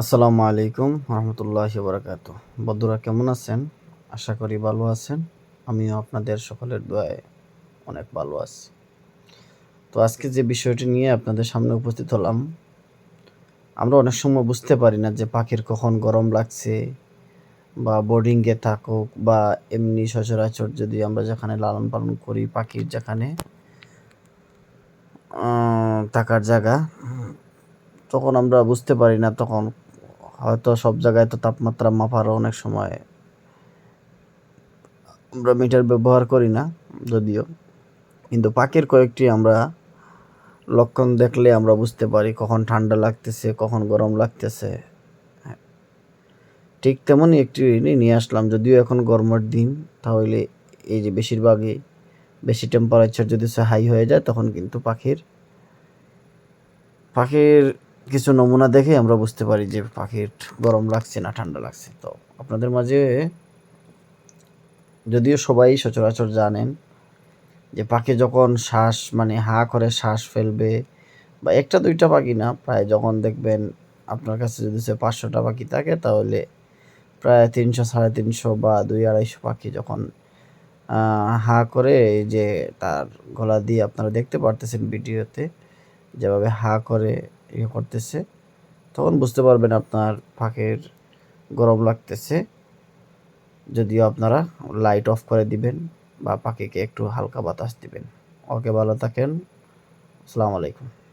আসসালামু আলাইকুম রহমতুল্লাহ বরাকাত বন্ধুরা, কেমন আছেন? আশা করি ভালো আছেন। আমিও আপনাদের সকলের দোয়ায় অনেক ভালো আছি। তো আজকে যে বিষয়টি নিয়ে আপনাদের সামনে উপস্থিত হলাম, আমরা অনেক সময় বুঝতে পারি না যে পাখির কখন গরম লাগছে বা বোর্ডিংয়ে থাকুক বা এমনি সচরাচর যদি আমরা যেখানে লালন পালন করি পাখির যেখানে থাকার জায়গা, তখন আমরা বুঝতে পারি না তখন হয়তো সব জায়গায় তো তাপমাত্রা মাপার অনেক সময় আমরা মিটার ব্যবহার করি না, যদিও কিন্তু পাখির কয়েকটি আমরা লক্ষণ দেখলে আমরা বুঝতে পারি কখন ঠান্ডা লাগতেছে, কখন গরম লাগতেছে হ্যাঁ। ঠিক তেমনই একটি নিয়ে আসলাম, যদিও এখন গরমের দিন, তাহলে এই যে বেশিরভাগই বেশি টেম্পারেচার যদি সে হাই হয়ে যায়, তখন কিন্তু পাখির পাখির কিছু নমুনা দেখে আমরা বুঝতে পারি যে পাখির গরম লাগছে না, ঠান্ডা লাগছে। তো আপনাদের মাঝে যদিও সবাই সচরাচর জানেন যে পাখি যখন শ্বাস মানে হা করে শ্বাস ফেলবে, বা একটা, দুইটা পাখি না, প্রায় যখন দেখবেন আপনার কাছে যদি সে পাঁচশোটা পাখি থাকে, তাহলে প্রায় তিনশো, সাড়ে তিনশো বা দুই আড়াইশো পাখি যখন হা করে এই যে তার গলা দিয়ে আপনারা দেখতে পারতেছেন ভিডিওতে, যেভাবে হা করে ইয়ে করতেছে। তখন বুঝতে পারবেন আপনার পাখির গরম লাগতেছে। যদিও আপনারা লাইট অফ করে দিবেন বা পাখিকে একটু হালকা বাতাস দিবেন। ওকে ভালো থাকেন। আসসালামু আলাইকুম।